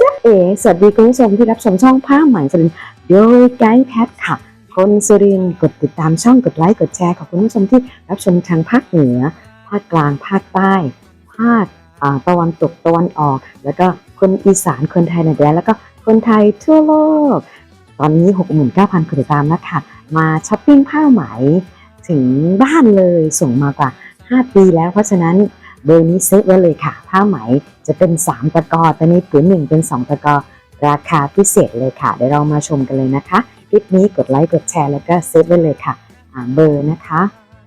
จ๊ะเอ๋สวัสดีคุณผู้ชมที่รับชมช่องผ้าใหม่สุรินโดยไกด์แพทค่ะ คนสุรินกดติดตามช่องกดไลค์กดแชร์ขอบคุณผู้ชมที่รับชมทางภาคเหนือ ภาคกลางภาคใต้ ภาคตะวันตกตะวันออก แล้วก็คนอีสานคนไทยในแดนแล้วก็คนไทยทั่วโลก ตอนนี้ 69,000คนติดตามแล้วค่ะ มาช้อปปิ้งผ้าไหมถึงบ้านเลยส่งมากว่า 5 ปีแล้วเพราะฉะนั้น เบอร์นี้เซฟไว้เลยค่ะ ผ้าไหมจะเป็น 3 ตะกอต่ในผืนหนึ่งเป็น 2 ตะกอ ราคาพิเศษเลยค่ะเดี๋ยวเรามาชมกันเลยนะคะ คลิปนี้กดไลค์กดแชร์แล้วก็เซฟไว้เลยค่ะเบอร์นะคะ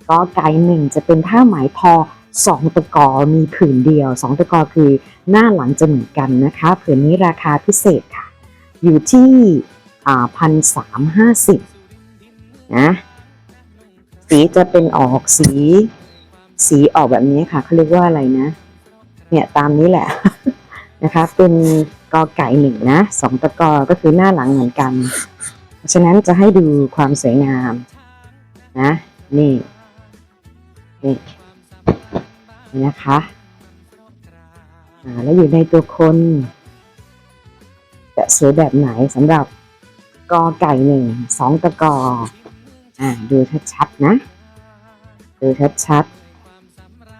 ก็ไก่หนึ่งจะเป็นผ้าไหมทอ2ตะกอมีผืนเดียว 2 ตะกอคือหน้าหลังจะเหมือนกันนะคะ ผืนนี้ราคาพิเศษค่ะ อยู่ที่พันสามห้าสิบนะสีจะเป็นออกสี สีออกแบบนี้ค่ะเขาเรียกว่าอะไรนะ เนี่ยตามนี้แหละนะคะ เป็นกอไก่หนึ่งนะสองตะกอก็คือหน้าหลังเหมือนกันฉะนั้นจะให้ดูความสวยงามนะ นี่ นี่นะคะอ่าแล้วอยู่ในตัวคนจะสวยแบบไหนสำหรับกอไก่หนึ่งสองตะกออ่าดูชัดๆนะ ดูชัดๆ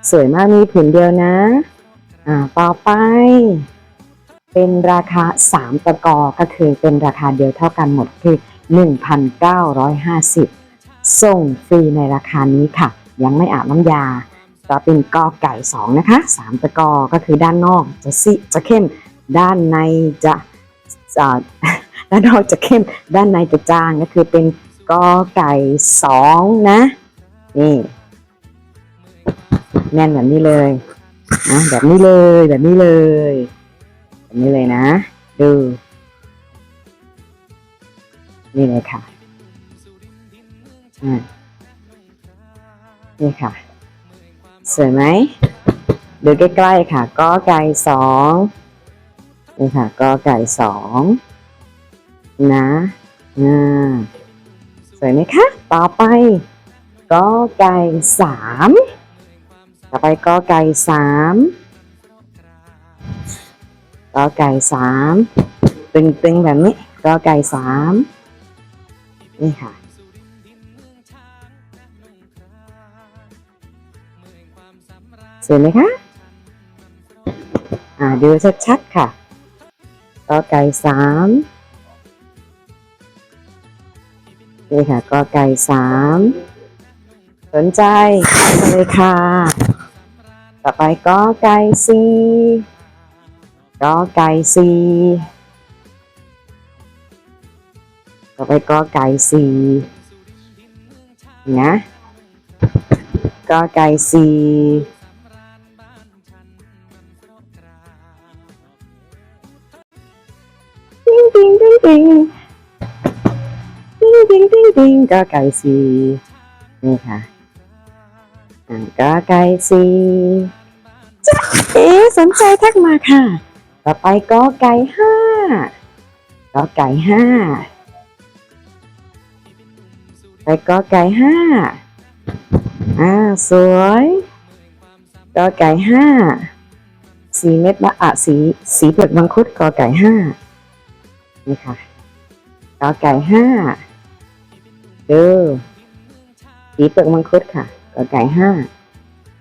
สวยมากมีผืนเดียวนะ อ่า ต่อไป เป็นราคา 3 ตะกอ ก็คือเป็นราคาเดียวเท่ากันหมดคือ 1,950 ส่งฟรีในราคานี้ค่ะ ยังไม่อาบน้ำยา ก็เป็นกอไก่ 2 นะคะ 3 ตะกอ ก็คือด้านนอกจะสิจะเข้ม ด้านในจะจะด้านนอกจะเข้ม ด้านในจะจาง ก็คือเป็นกอไก่ 2 นะ นี่ แน่นแบบนี้เลยนะแบบนี้เลยแบบนี้เลย แบบนี้เลยนะ ดู นี่เลยค่ะอ่านี่ค่ะ สวยไหมดูใกล้ๆค่ะกอไก่สองนี่ค่ะกอไก่สองนะอ่าสวยไหมคะ ต่อไปกอไก่สาม ต่อไปกอไก่สามกอไก่สามตึงตึงๆแบบนี้กอไก่สามนี่ค่ะสวยไหมคะ อ่าดูชัดๆค่ะกอไก่สามนี่ค่ะกอไก่สามสนใจเลยค่ะ ต่อไปก็ไก่ซีก็ไก่ซีต่อไปก็ไก่ซีนะก็ไก่ซีติ้งติ้งติ้งติ้งติ้งติ้งติ้งติ้งก็ไก่ซีนี่ค่ะ ก็ไก่สี จ๊ะเอ๊ะสนใจทักมาค่ะ ต่อไปก็ไก่ห้าก็ไก่ห้าไปก็ไก่ห้าอ่าสวยก็ไก่ห้าสีเม็ดละอะสีสีเปลือกมังคุดก็ไก่ห้านี่ค่ะก็ไก่ห้าดูสีเปลือกมังคุดค่ะก็ไก่ห้า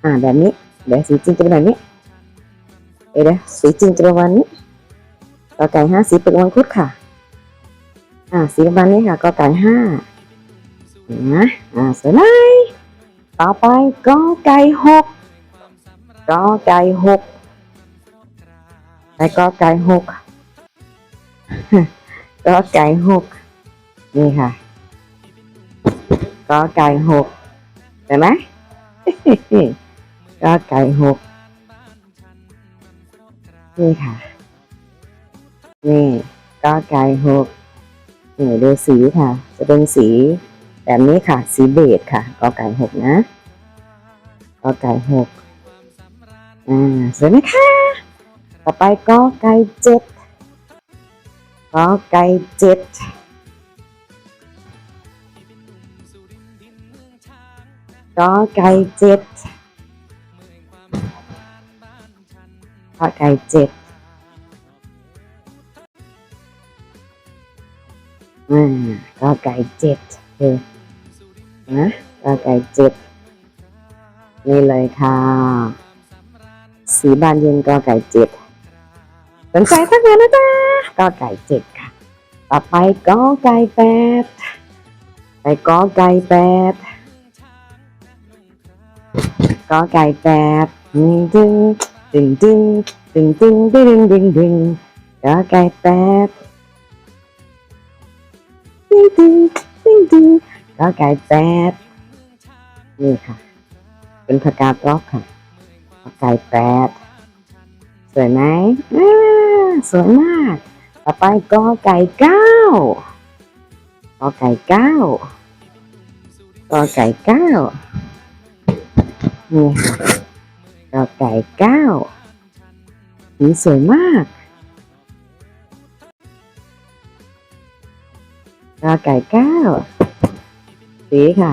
อ่าแบบนี้ เดี๋ยวสีจริงจะเป็นแบบนี้เดี๋ยวสีจริงจะประมาณนี้ก็ไก่ห้าสีเปลือกมังคุดค่ะ อ่าสีประมาณนี้ค่ะก็ไก่ห้านไหมอ่าสวยไหมต่อไปก็ไก่หกก็ไก่หกไปก็ไก่หกก็ไก่หกนี่ค่ะก็ไก่หกเห็นไหม ก็ไก่หกนี่ค่ะ นี่ก็ไก่หกนี่ดูสีค่ะ จะเป็นสี แบบนี้ค่ะ สีเบจค่ะก็ไก่หกนะก็ไก่หกอ่าสวยไหมคะ ต่อไปก็ไก่เจ็ดก็ไก่เจ็ดก็ไก่เจ็ด ก็ไก่เจ็ดอ่ากอไก่เจ็ดเออนะกอไก่เจ็ดนี่เลยค่ะ สีบานเย็นกอไก่เจ็ดสนใจทักมานะจ๊ะกอไก่เจ็ดค่ะ ต่อไปกอไก่แปดไปกอไก่แปดกอไก่แปดดึง ดึงดึงดึงดึงดึงดึงดึงกอไก่แป๊บดึงดึงดึงดึงกอไก่แป๊บนี่ค่ะ เป็นผักาดล็อกค่ะกอไก่แป๊บสวยไหมสวยมาก ต่อไปก็ไก่เก้ากอไก่เก้ากอไก่เก้านี่ค่ะ กอไก่เก้าสีสวยมากกอไก่เก้าสีค่ะ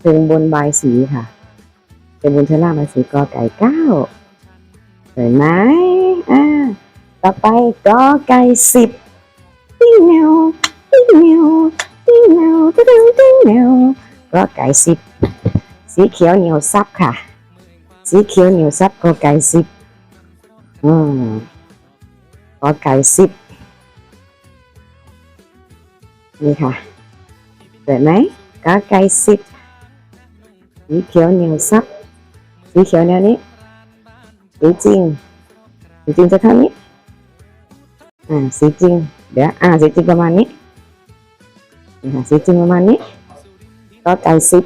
เชิงบนใบสีค่ะเชิงบนเชิงล่างใบสีกอไก่เก้าสวยไหมอ่าต่อไปกอไก่สิบติ้งแนวติ้งแนวติ้งแนวติ้งติ้งแนวกอไก่สิบสีเขียวเหนียวซับค่ะ สีเขียวเหนียวซับกอไก่สิบอืมกอไก่สิบนี่ค่ะเห็นไหมกอไก่สิบสีเขียวเหนียวซับสีเขียวแนวนี้สีจริงสีจริงจะเท่านี้อ่าสีจริงเดี๋ยวอ่าสีจริงประมาณนี้นี่ค่ะสีจริงประมาณนี้ก็ไก่สิบ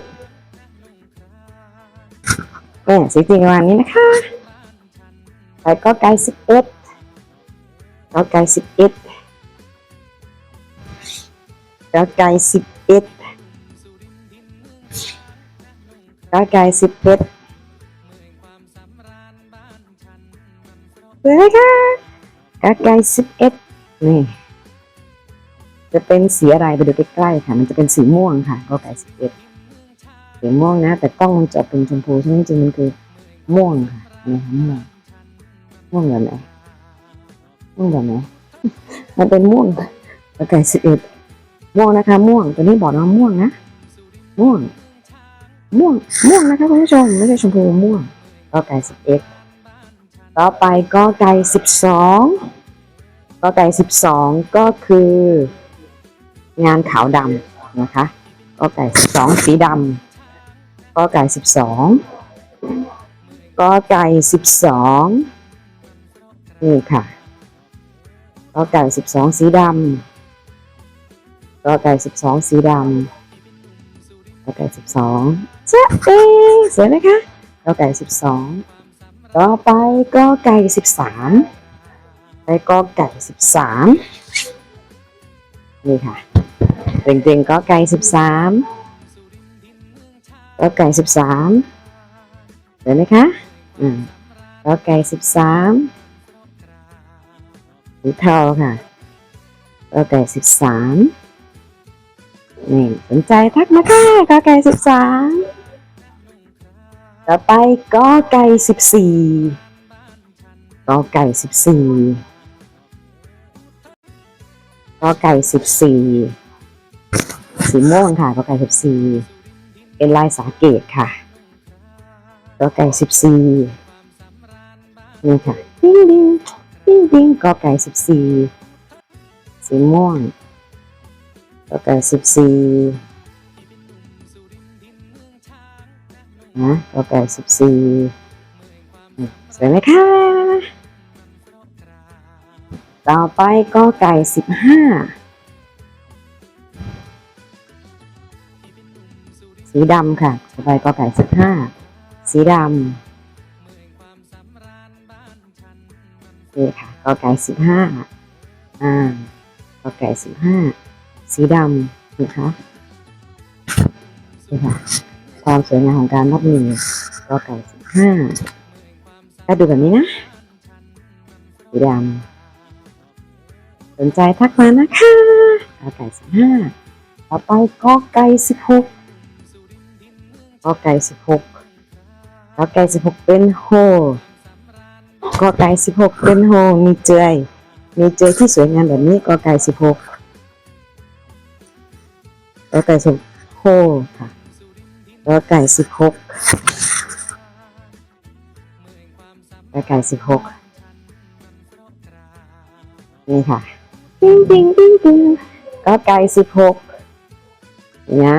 เนี่สีจริงประมาณนี้นะคะไปก็ไก่สิบเอ็ดก็ไก่สิบเอ็ดก็ไก่สิบเอ็ดก็ไก่สิบเอ็ดเลยค่ะกาไก่สิบเอ็ดนี่จะเป็นสีอะไรไปดูใกล้ๆค่ะ มันจะเป็นสีม่วงค่ะกาไก่สิบเอ็ด สีม่วงนะ แต่กล้องมันจะเป็นชมพูใช่ไหมจริงมันคือม่วงค่ะนี่ค่ะม่วงม่วงแบบไหนม่วงแบบไหนมันเป็นม่วงกาไก่สิบเอ็ดม่วงนะคะ ม่วงตัวนี้บอกว่าม่วงนะม่วง ม่วง ม่วงนะคะคุณผู้ชมไม่ใช่ชมพูม่วงกาไก่สิบเอ็ดต่อไปก็ไก่สิบสองก็ไก่สิบสองก็คือ งานขาวดำนะคะก็ไก่สิบสองสีดำ ก็ไก่สิบสองก็ไก่สิบสองนี่ค่ะก็ไก่สิบสองสีดำก็ไก่สิบสองสีดำก็ไก่สิบสองจ๊เอ๊สวยไหมคะก็ไก่สิบสองต่อไปก็ไก่สิบสามไปก็ไก่สิบสามนี่ค่ะเต็งๆก็ไก่สิบสาม ก็ไก่สิบสามเห็นไหมคะอืมก็ไก่สิบสามสีเทาค่ะก็ไก่สิบสามนี่สนใจทักมาค่ะก็ไก่สิบสามต่อไปกอไก่สิบสี่กอไก่สิบสี่กอไก่สิบสี่สีม่วงค่ะกอไก่สิบสี่ เป็นลายสาเกตค่ะกอไก่สิบสี่นี่ค่ะ ดิ้งดิ้งดิ้งดิ้งกอไก่สิบสี่สีม่วงกอไก่สิบสี่นะกอไก่สิบสี่สวยไหมคะต่อไปกอไก่สิบห้า สีดำค่ะต่อไปกอไก่สิบห้าสีดำนี่ค่ะกอไก่สิบห้าอ่ากอไก่สิบห้าสีดำนะคะนี่ค่ะ ความสวยงามของการนับหนึ่งก็ไก่สิบห้าก็ดูแบบนี้นะสีดำสนใจทักมานะคะก็ไก่สิบห้าต่อไปก็ไก่สิบหก ก็ไก่สิบหกก็ไก่สิบหกเป็นโฮก็ไก่สิบหกเป็นโฮมีเจยมีเจยที่สวยงามแบบนี้ก็ไก่สิบหกกอไก่สิบโคค่ะกอไก่สิบหกกอไก่สิบหกนี่ค่ะติ้งติ้งติ้งติ้งกอไก่สิบหกนะ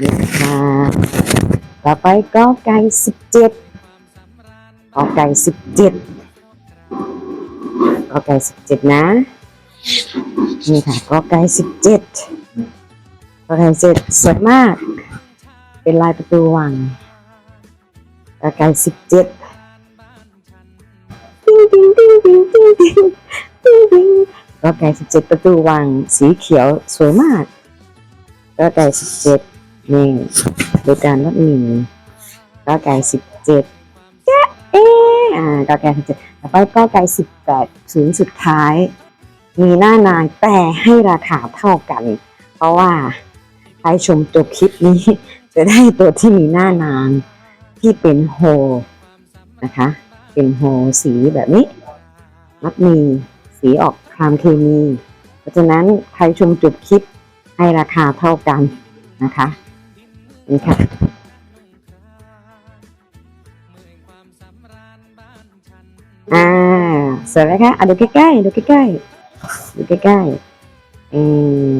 นี่ค่ะต่อไปกอไก่สิบเจ็ดกอไก่สิบเจ็ดกอไก่สิบเจ็ดนะ นี่ค่ะกอไก่สิบเจ็ดกอไก่เจ็ดสวยมาก เป็นลายประตูวังกอไก่สิบเจ็ดติ้งติ้งติ้งติ้งติ้งติ้งติ้งติ้งกอไก่สิบเจ็ดประตูวังสีเขียวสวยมากกอไก่สิบเจ็ด นี่ดูการวัดหนึ่งกอไก่สิบเจ็ดจ๊ะเอ๊ะอ่ากอไก่สิบเจ็ดต่อไปกอไก่สิบแปดศูนย์สุดท้าย มีหน้านางแต่ให้ราคาเท่ากัน เพราะว่าใครชมจบคลิปนี้ จะได้ตัวที่มีหน้านางที่เป็นโฮนะคะ เป็นโฮสีแบบนี้มัดมีสีออกครามเคมี เพราะฉะนั้นใครชมจบคลิปให้ราคาเท่ากันนะคะ นี่ค่ะอ่าสวยไหมคะอะดูใกล้ๆดูใกล้ๆดูใกล้ๆอื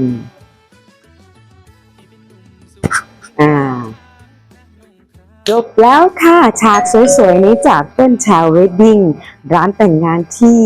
มอ่าจบแล้วค่ะฉากสวยๆนี้จากเปิ้ลชาวเวดดิ้งร้านแต่งงานที่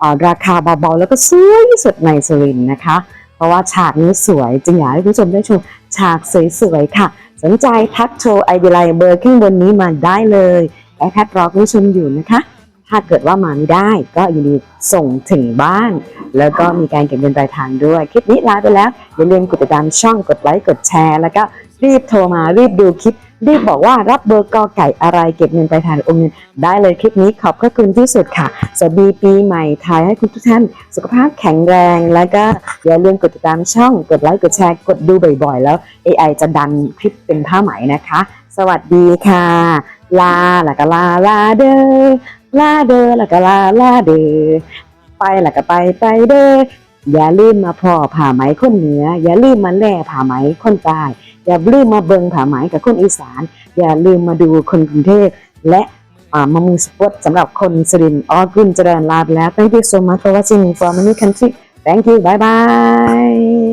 อ่อราคาเบาๆแล้วก็สวยที่สุดในสุรินทร์นะคะ เพราะว่าฉากนี้สวยจึงอยากให้คุณผู้ชมได้ชม ฉากสวยๆค่ะ สนใจทักโชว์ไอเดียไลเบอร์ขึ้นบนนี้มาได้เลยแอดแพดรอคุณผู้ชมอยู่นะคะ ถ้าเกิดว่ามาไม่ได้ก็ยินดีส่งถึงบ้าน แล้วก็มีการเก็บเงินปลายทางด้วย คลิปนี้ลาไปแล้ว อย่าลืมกดติดตามช่องกดไลค์กดแชร์ แล้วก็ รีบโทรมารีบดูคลิป รีบบอกว่ารับเบอร์กอไก่อะไรเก็บเงินไปทางหรือโอนเงิน ได้เลยคลิปนี้ขอบพระคุณที่สุดค่ะ สวัสดีปีใหม่ไทยให้คุณทุกท่าน สุขภาพแข็งแรง แล้วก็อย่าลืมกดติดตามช่องกดไลค์กดแชร์กดดูบ่อยๆ แล้ว AI จะดันคลิปเป็นผ้าไหมนะคะ สวัสดีค่ะ ลาแล้วก็ลาลาเดอลาเดอแล้วก็ลาลาเดอไปแล้วก็ไปไปเดอ อย่าลืมมาพ่อผ่าไหมคนเหนือ อย่าลืมมาแล่ผ่าไหมคนใต้อย่าลืมมาเบิงผ่าไหมกับคนอีสาน อย่าลืมมาดูคนกรุงเทพและอ่ามามุงสปอตสำหรับคนสุรินทร์ออกุนเจริญลาไปแล้ว thank you so much for watching for many country thank you bye bye